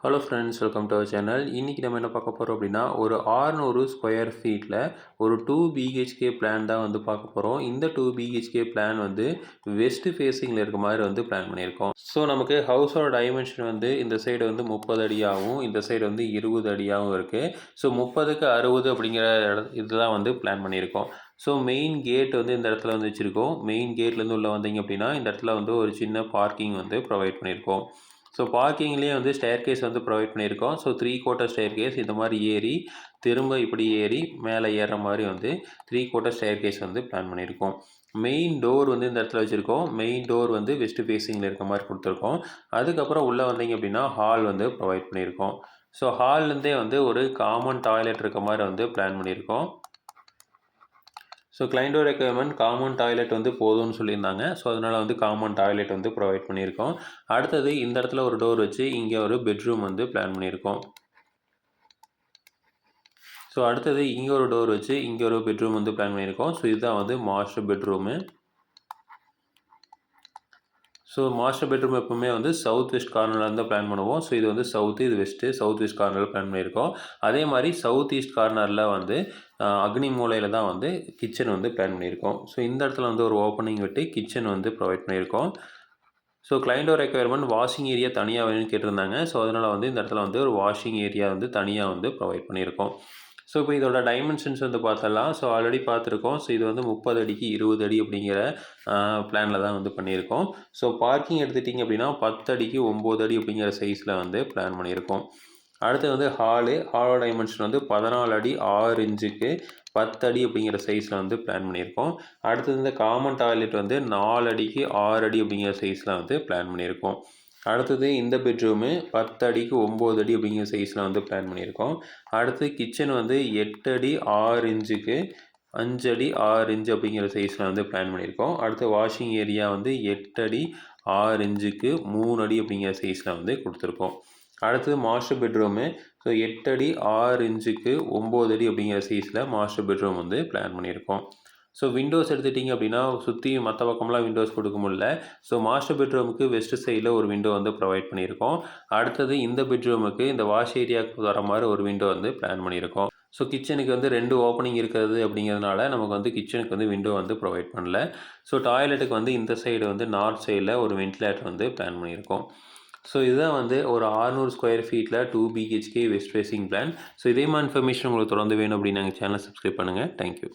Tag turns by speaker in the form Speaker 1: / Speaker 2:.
Speaker 1: Hello friends welcome to our channel இன்றைக்கி நம்ம என்ன பார்க்க போகிறோம் அப்படின்னா ஒரு 600 ஸ்கொயர் ஃபீட்டில் ஒரு டூ பிஹெச்கே பிளான் தான் வந்து பார்க்க போகிறோம் இந்த டூ பிஹெச்கே பிளான் வந்து வெஸ்ட் ஃபேஸிங்கில் இருக்க மாதிரி வந்து பிளான் பண்ணியிருக்கோம். ஸோ நமக்கு ஹவுஸோட டைமென்ஷன் வந்து இந்த சைடு வந்து முப்பது அடியாகவும் இந்த சைடு வந்து இருபது அடியாகவும் இருக்குது ஸோ முப்பதுக்கு அறுபது அப்படிங்கிற இதெல்லாம் வந்து பிளான் பண்ணியிருக்கோம். ஸோ மெயின் கேட் வந்து இந்த இடத்துல வந்து வச்சுருக்கோம். மெயின் கேட்லேருந்து உள்ளே வந்தீங்க அப்படின்னா இந்த இடத்துல வந்து ஒரு சின்ன பார்க்கிங் வந்து ப்ரொவைட் பண்ணியிருக்கோம். ஸோ பார்க்கிங்லேயே வந்து ஸ்டேர் கேஸ் வந்து ப்ரொவைட் பண்ணியிருக்கோம். So three quarter stair case இந்த மாதிரி ஏறி திரும்ப இப்படி ஏறி மேலே ஏறுற மாதிரி வந்து த்ரீ கோட்டர் ஸ்டேர் கேஸ் வந்து பிளான் பண்ணியிருக்கோம். மெயின் டோர் வந்து இந்த இடத்துல வச்சுருக்கோம். மெயின் டோர் வந்து வெஸ்ட் ஃபேஸிங்கில் இருக்க மாதிரி கொடுத்துருக்கோம். அதுக்கப்புறம் உள்ளே வந்தீங்க அப்படின்னா ஹால் வந்து ப்ரொவைட் பண்ணியிருக்கோம். ஸோ ஹால்லேருந்தே வந்து ஒரு காமன் டாய்லெட் இருக்க மாதிரி வந்து பிளான் பண்ணியிருக்கோம். ஸோ கிளைண்டோ ரெக்குயர்மெண்ட் காமன் டாய்லெட் வந்து போதும்னு சொல்லியிருந்தாங்க. ஸோ அதனால் வந்து காமன் டாய்லெட் வந்து ப்ரொவைட் பண்ணியிருக்கோம். அடுத்தது இந்த இடத்துல ஒரு டோர் வச்சு இங்கே ஒரு பெட்ரூம் வந்து பிளான் பண்ணியிருக்கோம். ஸோ அடுத்தது இங்கே ஒரு டோர் வச்சு இங்கே ஒரு பெட்ரூம் வந்து பிளான் பண்ணியிருக்கோம். ஸோ இதுதான் வந்து master bedroom so master bedroom எப்பவுமே வந்து சவுத் வெஸ்ட் கார்னரில் தான் பிளான் பண்ணுவோம். ஸோ இது வந்து சவுத்து இது வெஸ்ட்டு சவுத் வெஸ்ட் கார்னரில் பிளான் பண்ணியிருக்கோம். அதே மாதிரி சவுத் ஈஸ்ட் கார்னரில் வந்து அக்னி மூலையில் தான் வந்து கிச்சன் வந்து பிளான் பண்ணியிருக்கோம். ஸோ இந்த இடத்துல வந்து ஒரு ஓப்பனிங் விட்டு கிச்சன் வந்து ப்ரொவைட் பண்ணியிருக்கோம். ஸோ கிளைண்டோ ரெக்குயர்மெண்ட் வாஷிங் ஏரியா தனியாக வேணும்னு கேட்டிருந்தாங்க. ஸோ அதனால் வந்து இந்த இடத்துல வந்து ஒரு வாஷிங் ஏரியா வந்து தனியாக வந்து ப்ரொவைட் பண்ணியிருக்கோம். ஸோ இப்போ இதோட டைமென்ஷன்ஸ் வந்து பார்த்தலாம் ஸோ ஆல்ரெடி பார்த்துருக்கோம். ஸோ இது வந்து முப்பது அடிக்கு இருபது அடி அப்படிங்கிற பிளானில் தான் வந்து பண்ணியிருக்கோம். ஸோ பார்க்கிங் எடுத்துட்டிங்க அப்படின்னா பத்து அடிக்கு ஒம்பது அடி அப்படிங்கிற சைஸில் வந்து பிளான் பண்ணியிருக்கோம். அடுத்து வந்து ஹாலு ஹாலோட டைமென்ஷன் வந்து பதினாலு அடி ஆறு இன்ச்சுக்கு பத்து அடி அப்படிங்கிற சைஸில் வந்து பிளான் பண்ணியிருக்கோம். அடுத்தது இந்த காமன் டாய்லெட் வந்து நாலு அடிக்கு ஆறு அடி அப்படிங்கிற சைஸில் வந்து பிளான் பண்ணியிருக்கோம். அடுத்தது இந்த பெட்ரூமு பத்து அடிக்கு ஒம்பது அடி அப்படிங்கிற சைஸில் வந்து பிளான் பண்ணியிருக்கோம். அடுத்து கிச்சன் வந்து எட்டு அடி ஆறு இன்ச்சுக்கு அஞ்சு அடி ஆறு இன்ச்சு அப்படிங்கிற சைஸில் வந்து பிளான் பண்ணியிருக்கோம். அடுத்து வாஷிங் ஏரியா வந்து எட்டு அடி ஆறு இன்ச்சுக்கு மூணு அடி அப்படிங்கிற சைஸில் வந்து கொடுத்துருக்கோம். அடுத்தது மாஸ்டர் பெட்ரூமு ஸோ எட்டு அடி ஆறு இன்ச்சுக்கு ஒம்பது அடி அப்படிங்கிற சைஸில் மாஸ்டர் பெட்ரூம் வந்து பிளான் பண்ணியிருக்கோம். ஸோ விண்டோஸ் எடுத்துட்டிங்க அப்படின்னா சுற்றி மற்ற பக்கம்லாம் விண்டோஸ் கொடுக்க முடியல. ஸோ மாஸ்டர் பெட்ரூமுக்கு வெஸ்ட் சைடில் ஒரு விண்டோ வந்து ப்ரொவைட் பண்ணியிருக்கோம். அடுத்தது இந்த பெட்ரூமுக்கு இந்த வாஷ் ஏரியாவுக்கு வர மாதிரி ஒரு விண்டோ வந்து பிளான் பண்ணியிருக்கோம். ஸோ கிச்சனுக்கு வந்து ரெண்டு ஓப்பனிங் இருக்கிறது அப்படிங்கிறதுனால நமக்கு வந்து கிச்சனுக்கு வந்து விண்டோ வந்து ப்ரொவைட் பண்ணல. ஸோ டாய்லெட்டுக்கு வந்து இந்த சைடு வந்து நார்த் சைடில் ஒரு வென்டிலேட்டர் வந்து பிளான் பண்ணியிருக்கோம். ஸோ இதுதான் வந்து ஒரு ஆறுநூறு ஸ்கொயர் ஃபீட்டில் two BHK west facing plan so இதே மாதிரி இன்ஃபர்மேஷன் உங்களுக்கு தொடர்ந்து வேணும் அப்படின்னு நாங்கள் சேனல் சப்ஸ்கிரைப் பண்ணுங்கள் தேங்க்யூ